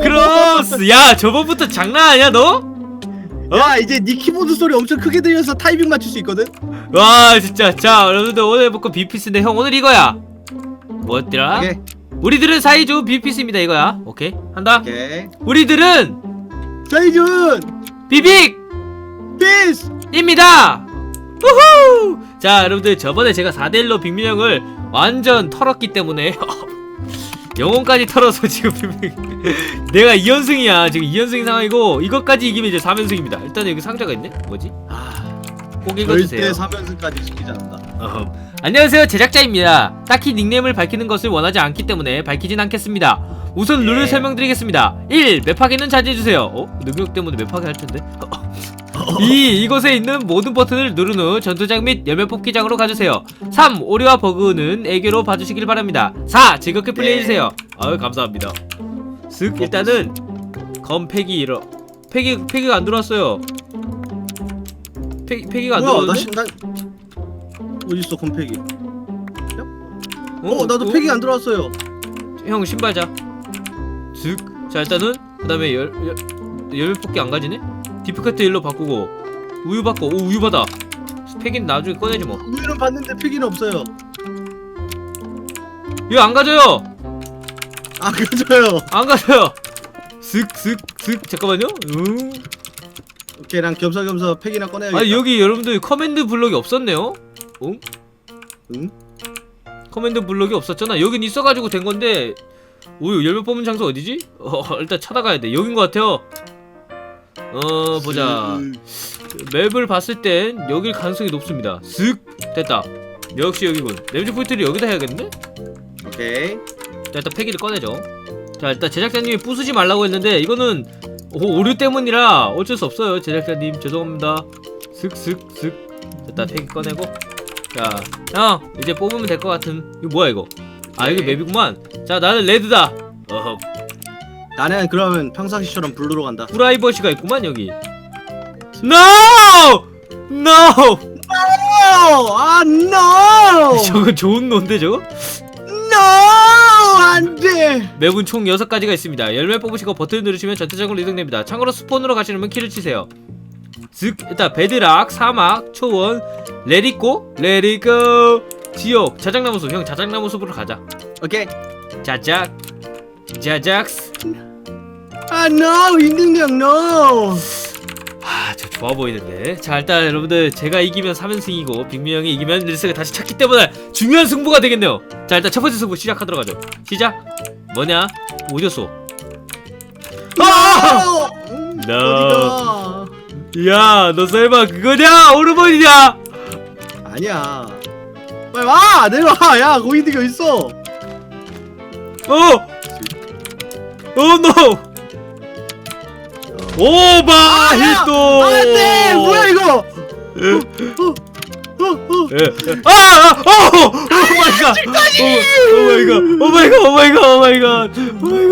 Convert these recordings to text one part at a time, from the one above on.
크로스 야 저번부터 장난 아니야 너? 야 이제 네 키보드 소리 엄청 크게 들려서 타이밍 맞출 수 있거든. 와 진짜 자 여러분들 오늘 건 비피스인데 형 오늘 이거야 뭐였더라? 오케이 우리들은 사이좋은 비피스입니다 이거야 오케이 한다 오케이. 우리들은 세이준 비빅입니다 피스. 우후 자 여러분들 저번에 제가 4대1로 빅민형을 완전 털었기 때문에 영혼까지 털어서 지금 내가 2연승이야 지금 2연승 상황이고 이것까지 이기면 이제 3연승입니다 일단 여기 상자가 있네 뭐지? 꼭 읽어주세요 절대 3연승까지 시키지 않는다. 어흠. 안녕하세요 제작자입니다 딱히 닉네임을 밝히는 것을 원하지 않기 때문에 밝히진 않겠습니다 우선 룰을 예. 설명드리겠습니다 1. 맵하기는 자제해주세요 어? 능력 때문에 맵하기 할 텐데 2. 이곳에 있는 모든 버튼을 누른 후 전투장 및 열매 뽑기장으로 가주세요 3. 오류와 버그는 애교로 봐주시길 바랍니다 4. 즐겁게 플레이해주세요 아유 감사합니다 쓱 일단은 검 폐기 잃어 폐기 폐기가 안 들어왔어요 폐기 폐기가 안 뭐야 나, 들어왔는데? 시, 나 어디 있어 컴팩이? 어, 어 나도 팩이 안 들어왔어요. 형 신발자 슥. 자 일단은 그 다음에 열, 열, 열매 뽑기 안 가지네? 디프카트 일로 바꾸고 우유 바꿔 오 우유 받아 팩인 나중에 꺼내지 뭐 우유는 봤는데 팩이는 없어요. 이거 안 가져요 아 그죠요. 안 가져요 슥슥슥 잠깐만요 음. 오케이 난 겸사겸사 팩이나 꺼내야겠다. 아니 여기 여러분들 커맨드 블록이 없었네요 응? 응? 커맨드 블록이 없었잖아 여긴 있어가지고 된 건데 우유 열매 뽑는 장소 어디지? 어 일단 찾아가야 돼 여긴 것 같아요 어 보자 음, 맵을 봤을 땐 여길 가능성이 높습니다. 슥 됐다. 역시 여기군. 레미지 포인트를 여기다 해야겠네? 오케이. 자 일단 폐기를 꺼내죠. 자 일단 제작자님이 부수지 말라고 했는데 이거는 오, 오류 때문이라 어쩔 수 없어요. 제작자님 죄송합니다. 슥슥슥 됐다 폐기 꺼내고 자형 이제 뽑으면 될 것 같은 이거 뭐야 이거? 아 이거 네. 맵이구만. 자 나는 레드다. 어허 나는 그러면 평상시처럼 블루로 간다. 프라이버시가 있구만 여기. No! No! No! 아 no! 저거 좋은 놈데 저거? no! 안 돼. 맵은 총 6가지가 있습니다. 열매 뽑으시고 버튼을 누르시면 전투장으로 이동됩니다. 참고로 스폰으로 가시려면 키를 치세요. 즉 일단 베드락, 사막, 초원, 레디고, 레디고, 지옥, 자작나무 숲. 형 자작나무 숲으로 가자. 오케이. 자작, 자작스. 아 no! 이 능력 no! 하, 저 좋아 보이는데. 자 일단 여러분들 제가 이기면 3연승이고 빅미 형이 이기면 릴스가 다시 찾기 때문에 중요한 승부가 되겠네요. 자 일단 첫 번째 승부 시작하도록 하죠. 시작. 뭐냐? 어디였어? 아! 음, No. 어디가? 야, 너 설마 그거냐? 오르본이냐? 아니야. 빨리 와! 내려와! 야, 거기 능력 있어! 어! 오 노! 오바히토! 안돼! 뭐야 이거! 어, 어, 어. 예. 아! 아! 어! 오 마이 갓! 오 마이 갓! 오 마이 갓! 오 마이 갓! 오 마이 갓! 오 마이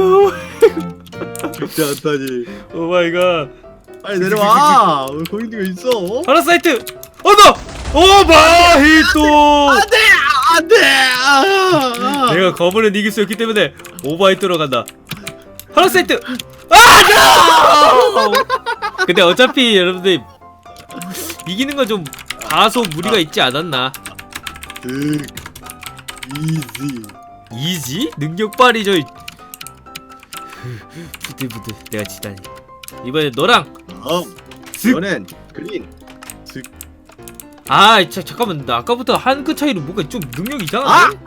갓! 죽지 않다니. 오 마이 갓! 빨리 내려와! 거기 능력 있어! 파라사이트! 어 노! 오바히토! 안돼! 안돼! 아, 아. 내가 거부는 이길 수 없기 때문에 오바히토로 간다. 파라사이트! 아! no! 근데 어차피 여러분들 이기는 건좀 다소 무리가 있지 않았나? 득. 이지. 이지? 능력 발휘 저 부들부들 내가 지다니 이번에 너랑 어. 슥! 이번엔 그린. 아 자, 잠깐만 나 아까부터 한 끗 차이로 뭔가 좀 능력 아! 이상한데?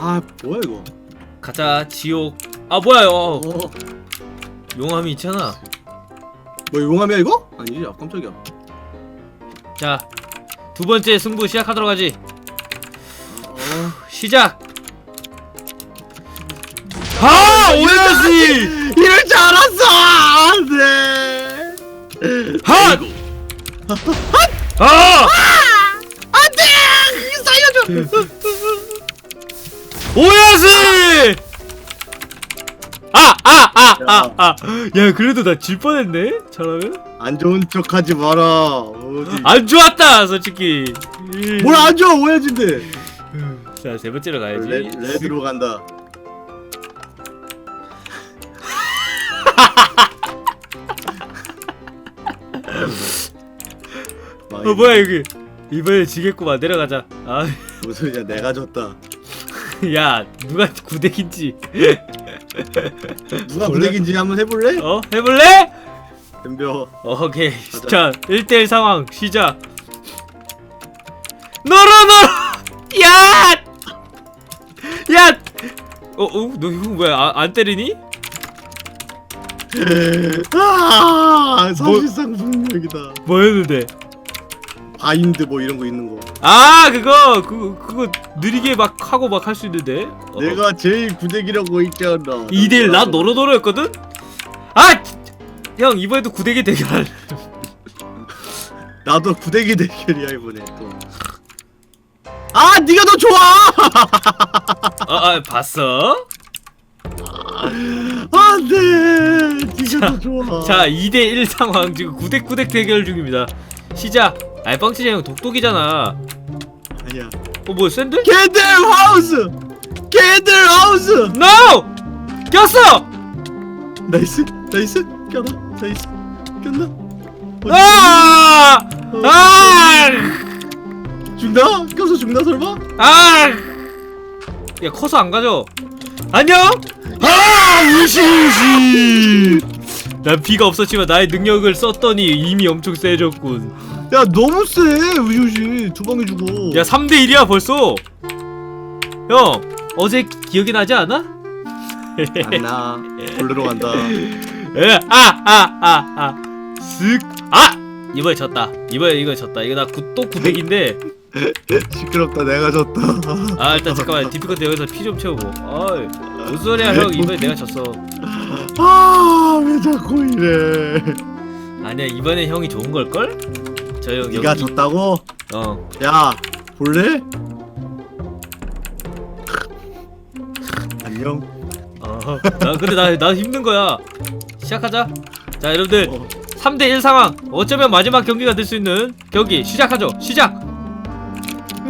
아, 뭐야 이거? 가자 지옥 아 뭐야 어, 어. 용암이 있잖아 뭐 용암이야 이거? 아니지, 아 깜짝이야. 자 두 번째 승부 시작하도록 하지 어. 시작 아 오야지 이럴 줄 알았어! 안돼! 핫! 아! 안돼! 살려줘! 오야스! 아! 아! 아! 아! 아! 야 그래도 나 질 뻔했네? 잘하면? 안 좋은 척 하지 마라. 어디. 안 좋았다 솔직히 뭘 안 좋아, 오해진데. 자세 번째로 가야지 레, 레드로 간다. 어 뭐야 여기 이번에 지겠구만 내려가자 아 무슨 야 내가 졌다. 야 누가 구대기인지 누가 원래- 부대기인지 한번 해볼래? 어 해볼래? 덤벼 어, 오케이 자 1대1 상황 시작 너로 너로 야! 야! 어, 어? 너 이거 뭐야? 아, 안 때리니? 아 사실상 분명이다 뭐였는데? 바인드 뭐 이런 거 있는 거 아, 그거, 그거, 그거 느리게 막 하고 막 할 수 있는데? 어. 내가 제일 구대기라고 했잖아 2대1 나 너로 너로였거든? 아! 형, 이번에도 구대기 대결. 나도 구대기 대결이야 이번에 또 아 네가 더 좋아 아, 아, 봤어? 안 돼 네가 더 좋아 자, 2대1 상황 지금 구대구대 대결 중입니다. 시작. 아이, 뻥치자 형 독독이잖아. 아니야 어, 뭐, 샌드? 캔들 하우스 캔들 하우스 NO! 꼈어! 나이스 나이스 껴라 나이스 꼈나 어디 아! 어, 아! 죽나 껴서 죽나 설마 아! 야, 커서 안 가져. 안녕? 아! 우시우시! 난 피가 없었지만 나의 능력을 썼더니 이미 엄청 세졌군. 야 너무 세 우시우시 두 방에 죽어 야, 3대 1이야, 벌써! 형, 어제 기억이 나지 않아? 안나 볼르러 간다 에, 아, 아, 아, 아. 쓱. 아! 이번에 졌다. 이번에 이거 졌다. 이거 나또 구백인데. 시끄럽다 내가 졌다 아, 일단 잠깐만. 디피컨트 여기서 피 좀 채우고. 어이. 무슨 소리야, 형. 이번에 내가 졌어. 아 왜 자꾸 이래 아니야, 이번에 형이 좋은 걸 걸? 저 형, 네가 여기. 졌다고 어. 야 볼래 안녕 어. 나 근데 나, 나 힘든 거야. 시작하자. 자, 여러분들. 어. 3대1 상황. 어쩌면 마지막 경기가 될 수 있는 경기. 시작하죠. 시작!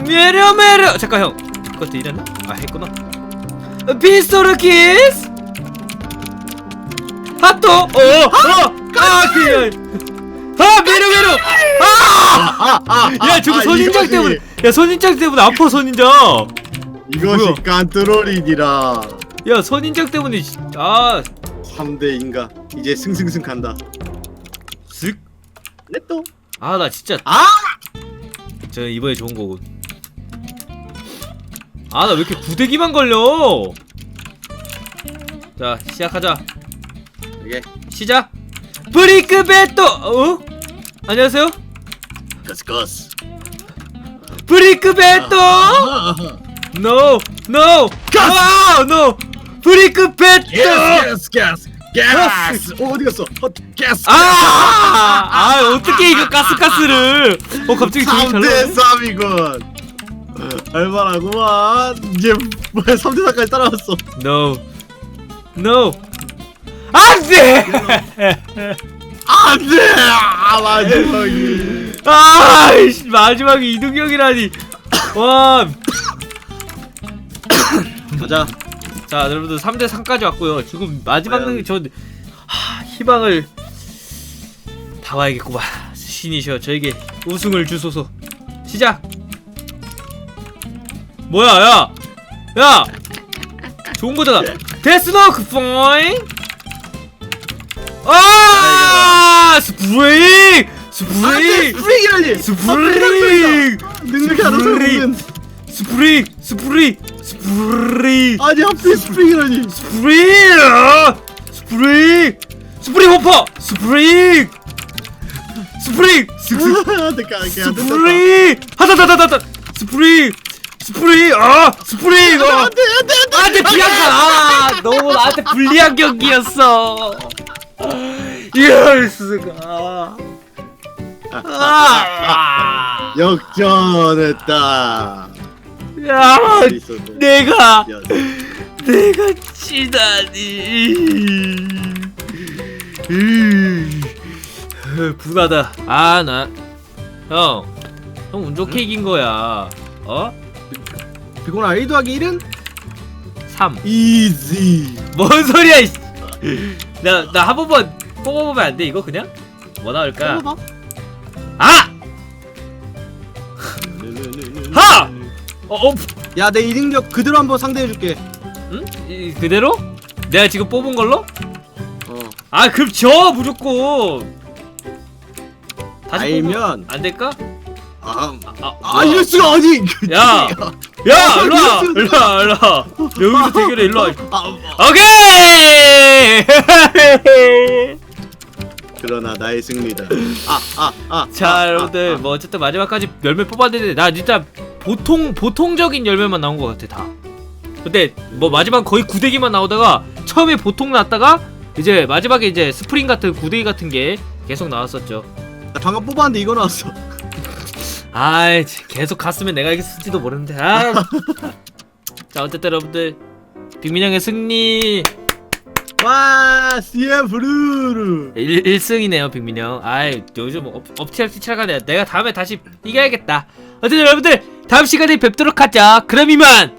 메려, 메려! 잠깐, 형. 그것도 이랬나? 아, 했구나. 피스토르 키스! 핫도! 어! 어! 아, 그, 아, 메려, 메려! 아! 아아아 야, 저거 선인장 때문에. 야, 선인장 때문에 아파, 선인장! 이것이 뭐야? 깐트롤이니라 야, 선인장 때문에. 씨- 아, 3대 인가 이제 승승승 간다 쓱. 넷또 아, 나 진짜. 아 저 이번에 좋은 거군. 아, 나 왜 이렇게 구대기만 걸려? 자, 시작하자. 이게 시작. 브리크 베토. 어? 안녕하세요. 가스가스 브리크 베토. No, no. 아, no. 브리크 베토. 가스 가스 가스 어 어디 갔어 어, 가스 아, 아, 어떻게 이거 가스가스를? 어, 갑자기 되게 잘 3대 나오네. 3이군 알만하구만 이제 뭐야 3대 4까지 따라왔어 No, no. 안돼. 안돼 아 마지막이 아, 이씨, 마지막에 이동경이라니. 와. 가자 자, 여러분들 3대 3까지 왔고요. 지금 마지막 과연- 능력 저 하, 희망을 다 와야겠구만. 신이셔 저에게 우승을 주소서. 시작. 뭐야, 야, 야, 좋은 거잖아. 데스노크 포잉. 아, 스프링, 안돼 스프링, 스프링이라니 스프링, 능력이 스프링. 생기는 스프링, 스프링, 스프링. 아니 하필 스프링이라니 스프링! 아! 스프링! 스프링 호퍼! 스프링! 스프링! 스- 스프링! 하다다다다다! 스프링! 스프링! 아! 스프링! 아! 안돼 안돼 안돼 나한테 비한다! 아! 너무 나한테 불리한 경기였어! 이럴 수가. 아! 역전했다 야! 내가. 내가 치다니 으, 분하다 아 나 형 형 운 좋게 이긴 거야 어? 1 더하기 1은 3 이지 뭔 소리야 나 나 한 번만 뽑아보면 안 돼 이거 그냥? 뭐 나올까? 뽑아봐 아! 어, 어 야 내 이능력 그대로 한번 상대해줄게 응? 이, 그대로? 내가 지금 뽑은 걸로? 어 아 그럼 져 무조건 다시 알면 뽑으면 안 될까? 아, 아, 아 이럴 수가 아니 야! 야 일로와 일로와 일로와 여기서 대결해 일로와 아, 오케이 그러나 나의 승리다. 아 아 아 자 여러분들 뭐 어쨌든 마지막까지 열매 뽑았는데 나 진짜 보통 보통적인 열매만 나온 것 같아 다. 근데 뭐 마지막 거의 구데기만 나오다가 처음에 보통 났다가 이제 마지막에 이제 스프링 같은 구데기 같은 게 계속 나왔었죠. 나 방금 뽑았는데 이거 나왔어. 아이 계속 갔으면 내가 이겼을지도 모르는데 아. 자 어쨌든 여러분들 빅민형의 승리 와 CM 브루르 1, 1승이네요 빅민형. 아이 요즘 업, 업티업티 차가네 내가 다음에 다시 이겨야겠다. 어쨌든 여러분들 다음 시간에 뵙도록 하자. 그럼 이만